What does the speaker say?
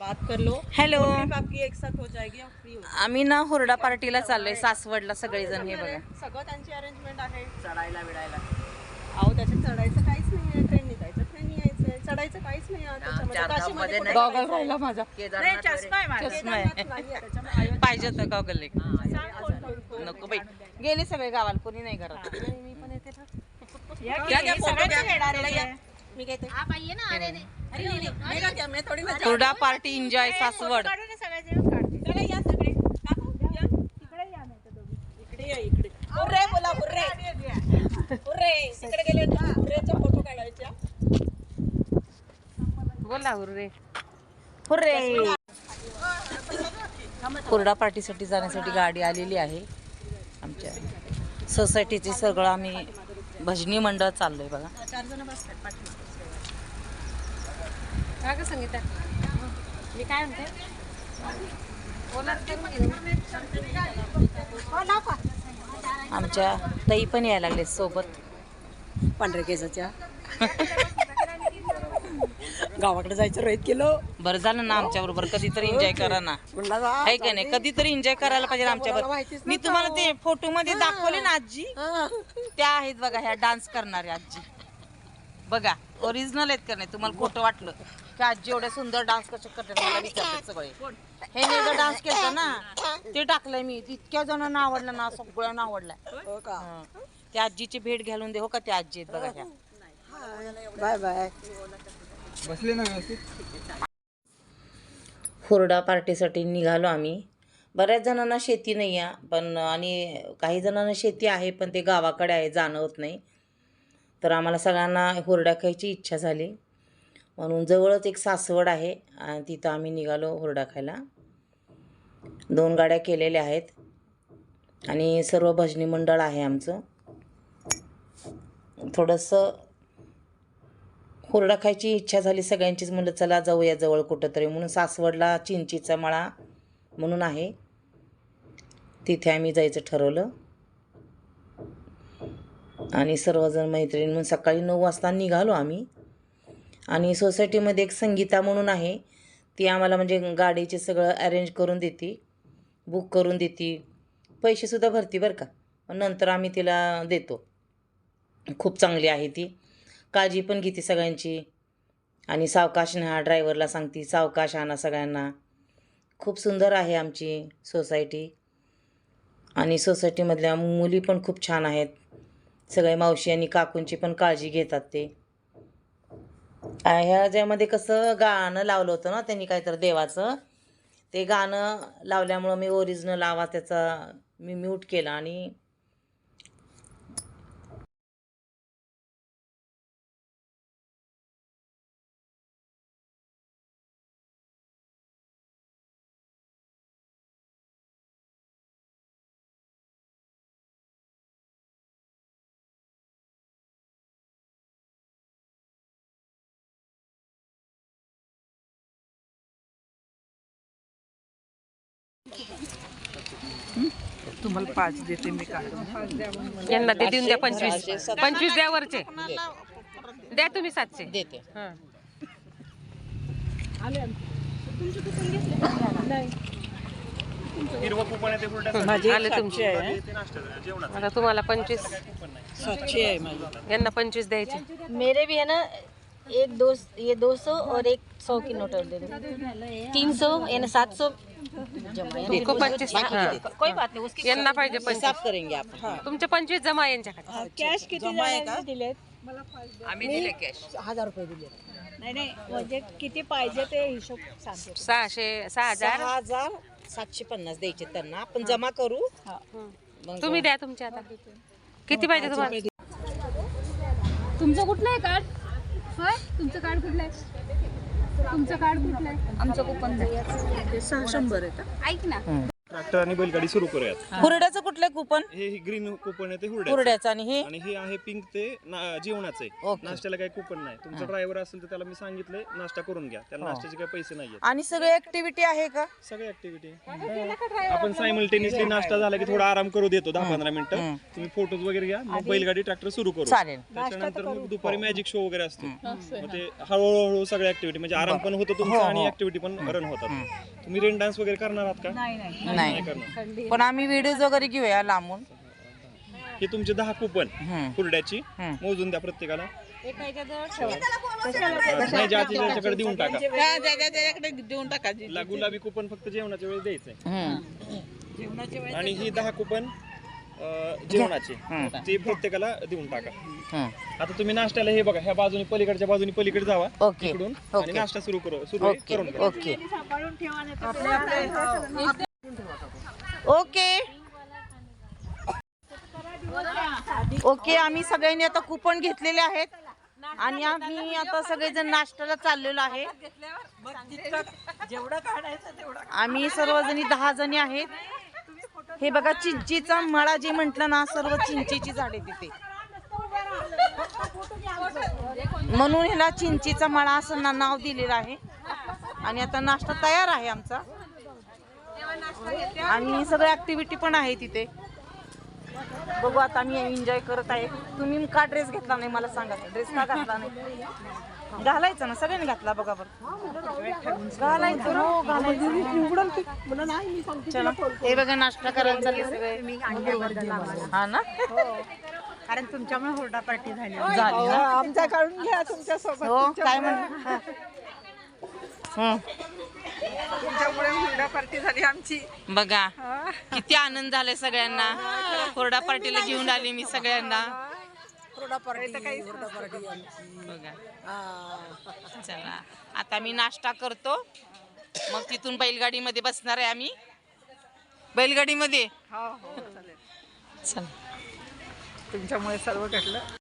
बात कर low. Hello. आपकी एक साथ हो जाएगी फ्री हो. आम्ही ना हुरडा पार्टीला चाललोय सासवडला सगळेजण हे बघा. सगळं त्यांची अरेंजमेंट आहे. चढायला बिडायला अहो त्याच्यात चढायचं काहीच नाही आहे ट्रेननी जायचं यायचं चढायचं काहीच नाही आहे त्याच्यामध्ये काशीमध्ये कुठे गॉगल राहिला माझा. नाही, चष्मा आहे माझा. चष्मा आहे. केदारनाथ नाहीये त्याच्यामध्ये. अयोध्या पाहिजे तर गॉगल एक सांग कोण कोण कोण. नको बाई. गेले सगळे गावाला कोणी नाही घरात. नाही, मी पण येते ना. या की, सगळ्याच. येणार आहे. मी घेते आप आइए ना. अरे अरे अरे, नाही, नाही. मी का क्या? मी थोडी ना हुरडा पार्टी एन्जॉय सासवड. काढू ना सगळ्याचे काढते. चला, या सगळे. काकू, या. इकडे या इकडे हुर्रे बोला हुर्रे हुर्रे तिकडे गेले ना हुर्रेचा फोटो काढायचा. बोला हुर्रे हुर्रे हुरडा पार्टीसाठी जाण्यासाठी गाडी आलेली आहे. आमच्या सोसायटीचे सगळं आम्ही भजनी मंडळ चाललोय बघा. का ग संगीता? मी काय म्हणते? आमच्या ताई पण यायला लागले सोबत. पांढऱ्या केसाच्या. गावाकडे जायचं रोहित किलो. बरं झालं ना आमच्या बरोबर. कधीतरी एन्जॉय करा ना. आहे का नाही? कधीतरी एन्जॉय करायला पाहिजे आमच्या बरोबर मी तुम्हाला ते फोटो मध्ये दाखवले ना आजी. त्या आहेत बघा ह्या डान्स करणाऱ्या आजी. बघा ओरिजिनल आहेत का नाही तुम्हाला खोटं वाटलं की आजी एवढ्या सुंदर डान्स कसे करतात मला विचारतात सगळे. हे एकदा डान्स केला ना ते टाकलंय मी. इतक्या जणांना आवडलं ना सगळ्यांना आवडलाय. हो का? हं. त्या आजीची भेट घालून दे हो का त्या आजी आहेत बघा ह्या बाय बाय. हुरडा पार्टीसाठी निघालो आम्ही. बऱ्याच जणांना शेती नाही आहे पण आणि काही जणांना शेती आहे पण ते गावाकडे आहे जाणं होत नाही. तर आम्हाला सगळ्यांना हुरडा खायची इच्छा झाली. म्हणून जवळच एक सासवड आहे आणि तिथं आम्ही निघालो हुरडा खायला. दोन गाड्या केलेल्या आहेत आणि सर्व भजनी मंडळ आहे आमचं. थोडंसं हुरडा खायची इच्छा झाली सगळ्यांचीच. म्हणलं चला जाऊया जवळ कुठंतरी. म्हणून सासवडला चिंचीचा मळा म्हणून आहे. तिथे आम्ही जायचं ठरवलं. आणि सर्वजण मैत्रिणी म्हणून सकाळी नऊ वाजता निघालो आम्ही. आणि सोसायटीमध्ये एक संगीता म्हणून आहे. ती आम्हाला म्हणजे गाडीचे सगळं अरेंज करून देते बुक करून देते. पैसेसुद्धा भरती बरं का. नंतर आम्ही तिला देतो. खूप चांगली आहे ती. काळजी पण घेते सगळ्यांची. आणि सावकाश न्हा ड्रायव्हरला सांगते सावकाश आणा सगळ्यांना. खूप सुंदर आहे आमची सोसायटी. आणि सोसायटीमधल्या मुली पण खूप छान आहेत. सगळे मावशी आणि काकूंची पण काळजी घेतात ते. ह्या ज्यामध्ये कसं गाणं लावलं होतं ना त्यांनी काहीतरी देवाचं ते गाणं लावल्यामुळं मी ओरिजिनल आवाज त्याचा मी म्यूट केला आणि तुम्हाला पाच देते मी काढून यांना ते देऊन द्या पंचवीस. पंचवीस द्या वरचे द्या तुम्ही सातशे. देते. माझी आले तुमचे. आहे. आता तुम्हाला पंचवीस. सातशे आहे माझी. यांना पंचवीस द्यायचे. मेरे भी है ना एक दो ये दो सौ और एक सौ की नोट दे दो तीन सौ यानी सात सौ जमा इनको पंचवीस हं. कोई बात नहीं उसकी यांना पाहिजे पंचवीस. हिसाब करेंगे आपण. तुमचे पंचवीस जमा यांच्याकडे. कॅश किती जणांनी दिलेत? आम्ही दिले कॅश हजार रुपये दिले नाही नाही म्हणजे किती पाहिजे ते हिशोब सांगते. सहाशे सहा हजार? सहा हजार सातशे पन्नास द्यायचे त्यांना. आपण जमा करू. मग तुम्ही द्या तुमचे आता. किती पाहिजे तुम्हाला? तुमचं कुठलं आहे कार्ड होय? तुमचं कार्ड कुठलं आहे? तुमचं कार्ड कुठलं आहे? आमचं कुपन सहा शंभर आहे का? ऐक ना. ट्रॅक्टर आणि बैलगाडी सुरू करूयात. हुरड्याचं कुठलं कुपन? हे ग्रीन कुपन आहे ते हुरड्याचं. हुरड्याचं आणि हे? आणि हे आहे पिंक ते ना- जेवणाचं आहे. ओके. नाश्त्याला काही कुपन नाही. तुमचा ड्रायव्हर असेल तर त्याला मी सांगितलंय नाश्ता करून घ्या. त्याला नाश्त्याचे काही पैसे नाहीये आणि सगळे ऍक्टिव्हिटी आहे का? सगळ्या ऍक्टिव्हिटी आपण सायमल्टेनियसली नाश्ता झाला की थोडा आराम करू देतो दहा पंधरा मिनिटं. तुम्ही फोटोज वगैरे घ्या मग बैलगाडी ट्रॅक्टर सुरू करू. चालेल. त्याच्यानंतर मग दुपारी मॅजिक शो वगैरे असतो मग ते हळूहळू सगळ्या ऍक्टिव्हिटी म्हणजे आराम पण होतो तुमचा आणि ऍक्टिव्हिटी पण रन होतात. तुम्ही रेन डान्स वगैरे करणार आहात का? नाही. करणार पण आम्ही व्हिडिओ वगैरे घेऊया लांबून. हे तुमचे दहा कुपन हम्म. मोजून द्या प्रत्येकाला. नाही ज्याच्या ज्याच्याकडे देऊन टाका देऊन ला- गुलाबी कुपन फक्त जेवणाच्या वेळेस द्यायचंय. आणि ही दहा कुपन अं, जेवणाचे. ते प्रत्येकाला देऊन टाका. आता तुम्ही नाश्त्याला हे बघा ह्या बाजूनी पलीकडच्या बाजूनी पलीकडे जावा. ओके. इकडून. आणि ओके. नाश्ता सुरू करू सुरू ओके. करून घ्या. ओके. ओके. ओके आम्ही सगळ्यांनी आता कुपन घेतलेले आहेत. आणि आम्ही आता सगळेजण नाश्त्याला चाललेलो आहे. आम्ही सर्वजणी दहा जणी आहेत. हे बघा चिंचीचा मळा जे म्हटलं ना सर्व चिंचेची झाडे तिथे. म्हणून ह्याला चिंचीचा मळा असं नाव दिलेलं आहे. आणि आता नाश्ता तयार आहे आमचा. आणि सगळ्या ऍक्टिव्हिटी पण आहे तिथे. बघू आता मी एन्जॉय करत आहे. तुम्ही का ड्रेस घेतला नाही मला सांगा. ड्रेस का घातला नाही? घालायचा ना सगळ्यांनी घातला बघा बरं. घालायचं हो घालायचं. चला. हे बघा नाश्ता करायला चालले सगळे. हा ना? कारण तुमच्यामुळे हुरडा पार्टी झाली. ना आमच्या काढून घ्या तुमच्यासोबत हो काय म्हण हं. तुमच्यामुळे हुरडा पार्टी झाली आमची. बघा किती आनंद झालाय सगळ्यांना. कोरडा पार्टीला घेऊन आली मी सगळ्यांना. बघा. चला आता मी नाश्ता करतो. मग तिथून बैलगाडीमध्ये बसणार आहे आम्ही. बैलगाडीमध्ये? हो हो चालेल. चला. तुमच्यामुळे सर्व घडलं.